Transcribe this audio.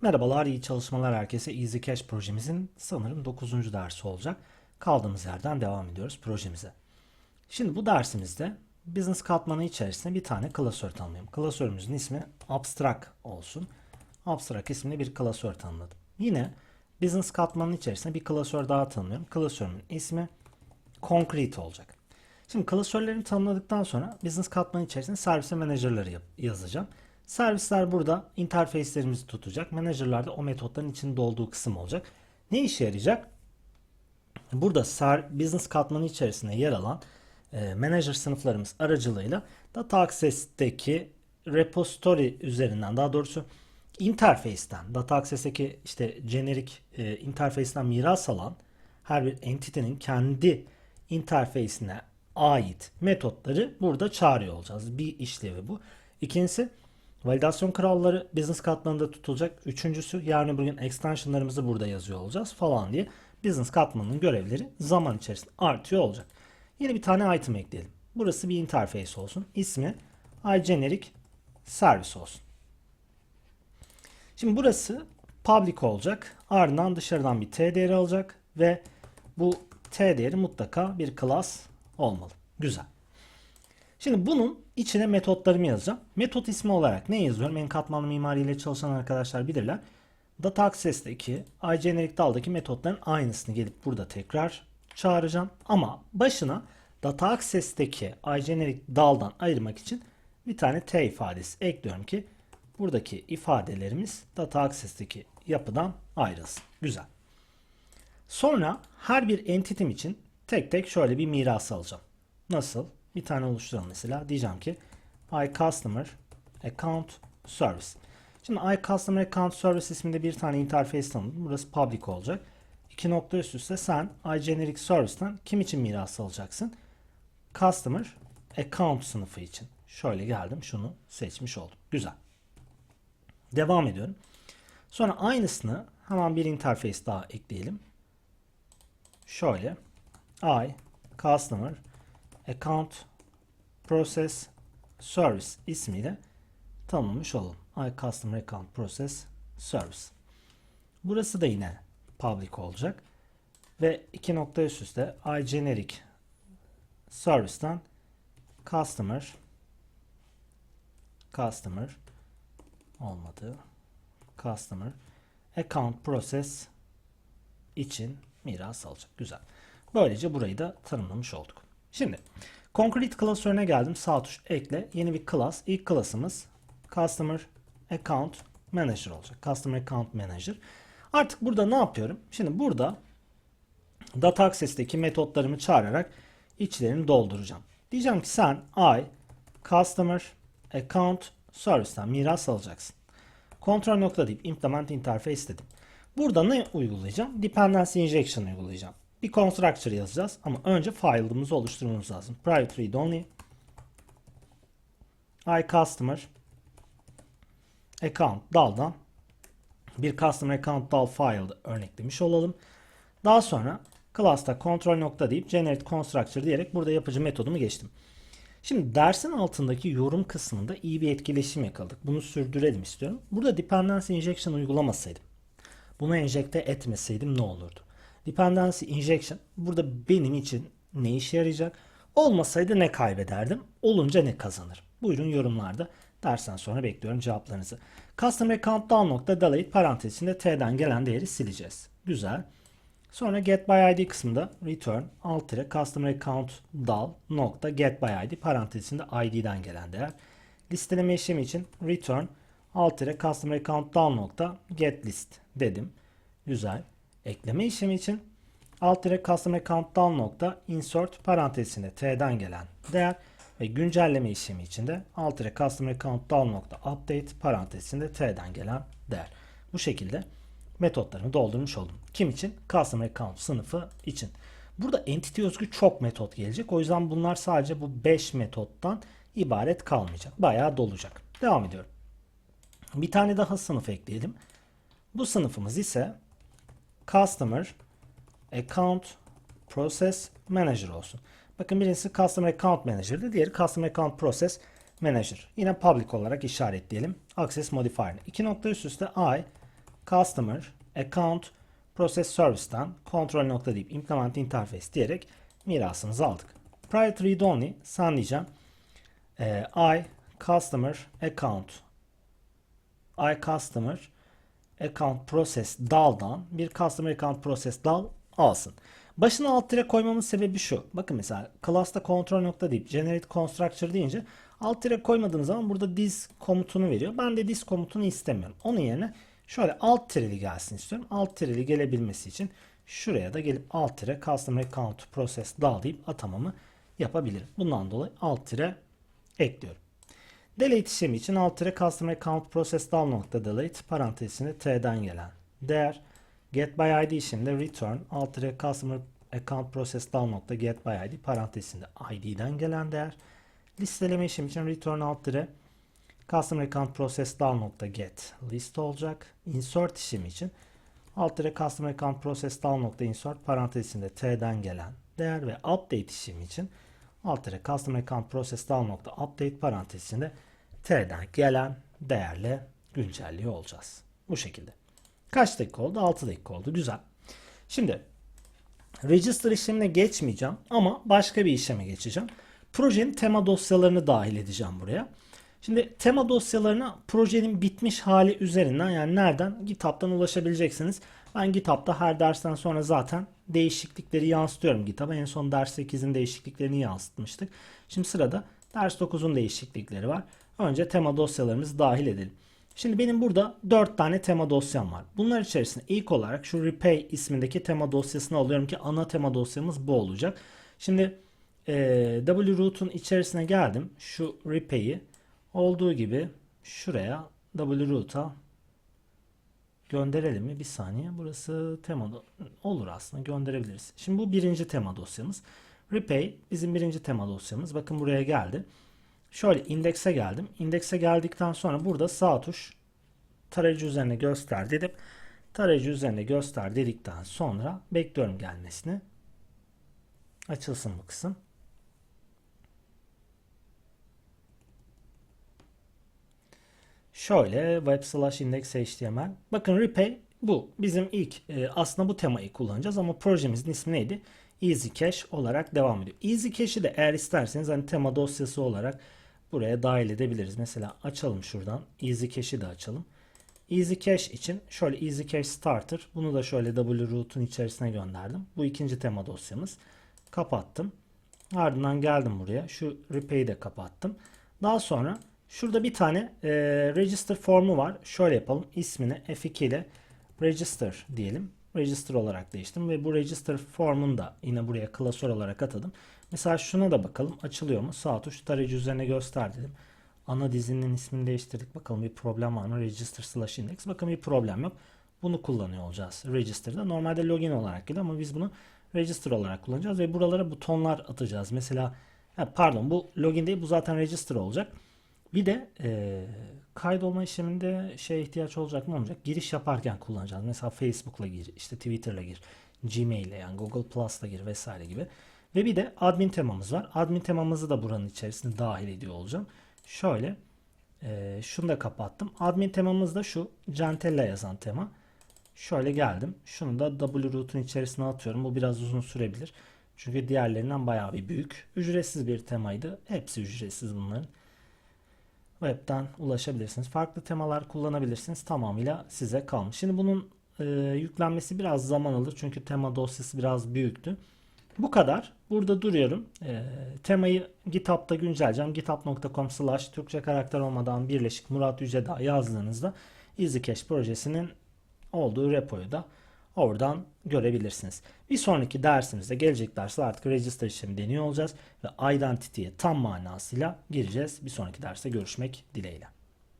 Merhabalar, iyi çalışmalar herkese. Easy Cash projemizin sanırım 9. dersi olacak. Kaldığımız yerden devam ediyoruz projemize. Şimdi bu dersimizde business katmanı içerisinde bir tane klasör tanımlayalım. Klasörümüzün ismi abstract olsun. Abstract isimli bir klasör tanımladım. Yine business katmanının içerisinde bir klasör daha tanımlıyorum. Klasörümün ismi concrete olacak. Şimdi klasörlerimi tanımladıktan sonra business katmanı içerisinde servis menajerleri yazacağım. Servisler burada interface'lerimizi tutacak. Menajerler de o metotların içinde olduğu kısım olacak. Ne işe yarayacak? Burada business katmanı içerisinde yer alan e, manager sınıflarımız aracılığıyla Data Access'teki repository üzerinden daha doğrusu interface'ten Data Access'teki işte jenerik e, interface'ten miras alan her bir entity'nin kendi interface'ine ait metotları burada çağırıyor olacağız. Bir işlevi bu. İkincisi validasyon kralları business katmanında tutulacak. Üçüncüsü yarın öbür gün extensionlarımızı burada yazıyor olacağız falan diye business katmanının görevleri zaman içerisinde artıyor olacak. Yeni bir tane item ekleyelim. Burası bir interface olsun. İsmi iGeneric Service olsun. Şimdi burası public olacak. Ardından dışarıdan bir t değeri alacak ve bu t değeri mutlaka bir class olmalı. Güzel. Şimdi bunun içine metotlarımı yazacağım. Metot ismi olarak ne yazıyorum? En katmanlı mimariyle çalışan arkadaşlar bilirler. Data Access'teki iGeneric daldaki metotların aynısını gelip burada tekrar çağıracağım. Ama başına Data Access'teki iGeneric daldan ayırmak için bir tane t ifadesi ekliyorum ki buradaki ifadelerimiz Data Access'teki yapıdan ayrılsın. Güzel. Sonra her bir entitim için tek tek şöyle bir miras alacağım. Nasıl? Bir tane oluşturalım mesela. Diyeceğim ki iCustomer Account Service. Şimdi iCustomer Account Service isminde bir tane interface tanımladım. Burası public olacak. İki nokta üst üste sen iGeneric Service'ten kim için miras alacaksın? Customer Account sınıfı için. Şöyle geldim şunu seçmiş oldum. Güzel. Devam ediyorum. Sonra aynısını hemen bir interface daha ekleyelim. Şöyle I Customer Account Process Service ismiyle tanımlamış olalım. I Customer Account Process Service. Burası da yine public olacak. Ve iki nokta üst üste I Generic Service'ten Customer Customer olmadı. Customer Account Process için miras alacak. Güzel. Böylece burayı da tanımlamış olduk. Şimdi Concrete klasörüne geldim. Sağ tuş ekle. Yeni bir class. İlk class'ımız Customer Account Manager olacak. Customer Account Manager. Artık burada ne yapıyorum? Şimdi burada Data Access'teki metotlarımı çağırarak içlerini dolduracağım. Diyeceğim ki sen I Customer Account Service'ten miras alacaksın. Kontrol nokta deyip implement interface dedim. Burada ne uygulayacağım? Dependency injection uygulayacağım. Bir constructor yazacağız ama önce file'ımızı oluşturmamız lazım. Private read only I customer account daldan bir customer account dal file örneklemiş olalım. Daha sonra class'ta control nokta deyip generate constructor diyerek burada yapıcı metodumu geçtim. Şimdi dersin altındaki yorum kısmında iyi bir etkileşim yakaladık. Bunu sürdürelim istiyorum. Burada dependency injection uygulamasaydım, bunu enjekte etmeseydim ne olurdu? Dependency injection burada benim için ne işe yarayacak? Olmasaydı ne kaybederdim? Olunca ne kazanır? Buyurun yorumlarda. Dersten sonra bekliyorum cevaplarınızı. Customer account down nokta parantezinde t'den gelen değeri sileceğiz. Güzel. Sonra get by id kısmında return alt tire customer account dal get by id parantezinde id'den gelen değer. Listeleme işlemi için return alt tire customer account dal get list dedim. Güzel. Ekleme işlemi için alt tire customer account dal nokta insert parantezinde t'den gelen değer ve güncelleme işlemi için de alt tire customer account dal nokta update parantezinde t'den gelen değer. Bu şekilde metotlarımı doldurmuş oldum. Kim için? Customer Account sınıfı için. Burada entity özgü çok metot gelecek. O yüzden bunlar sadece bu 5 metottan ibaret kalmayacak. Bayağı dolacak. Devam ediyorum. Bir tane daha sınıf ekleyelim. Bu sınıfımız ise Customer Account Process Manager olsun. Bakın birincisi Customer Account Manager'dı. Diğeri Customer Account Process Manager. Yine public olarak işaretleyelim. Access Modifier'ını. İki nokta üst üste I customer, account, process service'ten kontrol nokta deyip implement interface diyerek mirasımızı aldık. Prior to read only sen. Ee, I customer account I customer account process daldan bir customer account process dal alsın. Başına alt tire koymamın sebebi şu. Bakın mesela class'ta kontrol nokta deyip generate constructor deyince alt tire koymadığım zaman burada this komutunu veriyor. Ben de this komutunu istemiyorum. Onun yerine şöyle alt tireli gelsin istiyorum. Alt tireli gelebilmesi için şuraya da gelip alt tire customer account process dal deyip atamamı yapabilirim. Bundan dolayı alt tire ekliyorum. Delete işlemi için alt tire customer account process nokta delete parantezinde t'den gelen değer get by id işleminde return alt tire customer account process nokta get by id parantezinde id'den gelen değer. Listeleme işlemi için return alt tire customer account process nokta get list olacak. İnsert işlemi için alt tire customer account process nokta insert parantezinde t'den gelen değer ve update işlemi için alt tire customer account process nokta update parantezinde t'den gelen değerle güncelliyor olacağız. Bu şekilde. Kaç dakika oldu? 6 dakika oldu. Güzel. Şimdi register işlemine geçmeyeceğim ama başka bir işleme geçeceğim. Projenin tema dosyalarını dahil edeceğim buraya. Şimdi tema dosyalarına projenin bitmiş hali üzerinden yani nereden? GitHub'tan ulaşabileceksiniz. Ben GitHub'da her dersten sonra zaten değişiklikleri yansıtıyorum GitHub'a. En son ders 8'in değişikliklerini yansıtmıştık. Şimdi sırada ders 9'un değişiklikleri var. Önce tema dosyalarımızı dahil edelim. Şimdi benim burada 4 tane tema dosyam var. Bunlar içerisinde ilk olarak şu repay ismindeki tema dosyasını alıyorum ki ana tema dosyamız bu olacak. Şimdi e, wroot'un içerisine geldim. Şu repay'i olduğu gibi şuraya wroot'a gönderelim mi? Bir saniye. Burası tema olur aslında gönderebiliriz. Şimdi bu birinci tema dosyamız. Repay bizim birinci tema dosyamız. Bakın buraya geldi. Şöyle indekse geldim. İndekse geldikten sonra burada sağ tuş tarayıcı üzerine göster dedim. Tarayıcı üzerine göster dedikten sonra bekliyorum gelmesini. Açılsın bu kısım. Şöyle web slash index html. Bakın repay bu. Bizim ilk e, aslında bu temayı kullanacağız ama projemizin ismi neydi? Easy Cache olarak devam ediyor. Easy Cache'i de eğer isterseniz hani tema dosyası olarak buraya dahil edebiliriz. Mesela açalım şuradan. Easy Cache'i de açalım. Easy Cache için şöyle Easy Cache Starter. Bunu da şöyle wroot'un içerisine gönderdim. Bu ikinci tema dosyamız. Kapattım. Ardından geldim buraya. Şu repay'i de kapattım. Daha sonra şurada bir tane e, register formu var. Şöyle yapalım. İsmini F2 ile register diyelim. Register olarak değiştim ve bu register formunu da yine buraya klasör olarak atadım. Mesela şuna da bakalım. Açılıyor mu? Sağ tuş tarayıcı üzerine göster dedim. Ana dizinin ismini değiştirdik. Bakalım bir problem var mı? Register slash index. Bakın bir problem yok. Bunu kullanıyor olacağız. Register'da. Normalde login olarak geliyor ama biz bunu register olarak kullanacağız ve buralara butonlar atacağız. Mesela pardon bu login değil bu zaten register olacak. Bir de e, kaydolma işleminde şey ihtiyaç olacak mı olmayacak? Giriş yaparken kullanacağız. Mesela Facebook'la gir, işte Twitter'la gir, Gmail'le yani Google Plus'la gir vesaire gibi. Ve bir de admin temamız var. Admin temamızı da buranın içerisine dahil ediyor olacağım. Şöyle e, şunu da kapattım. Admin temamız da şu Gentella yazan tema. Şöyle geldim. Şunu da wroot'un içerisine atıyorum. Bu biraz uzun sürebilir. Çünkü diğerlerinden bayağı bir büyük. Ücretsiz bir temaydı. Hepsi ücretsiz bunların. Web'den ulaşabilirsiniz. Farklı temalar kullanabilirsiniz. Tamamıyla size kalmış. Şimdi bunun e, yüklenmesi biraz zaman alır. Çünkü tema dosyası biraz büyüktü. Bu kadar. Burada duruyorum. E, temayı GitHub'da güncelleyeceğim. github.com slash Türkçe karakter olmadan birleşik Murat Yüceda yazdığınızda EasyCache projesinin olduğu repoyu da oradan görebilirsiniz. Bir sonraki dersimizde gelecek derste artık register işlemi deniyor olacağız ve identity'ye tam manasıyla gireceğiz. Bir sonraki derste görüşmek dileğiyle.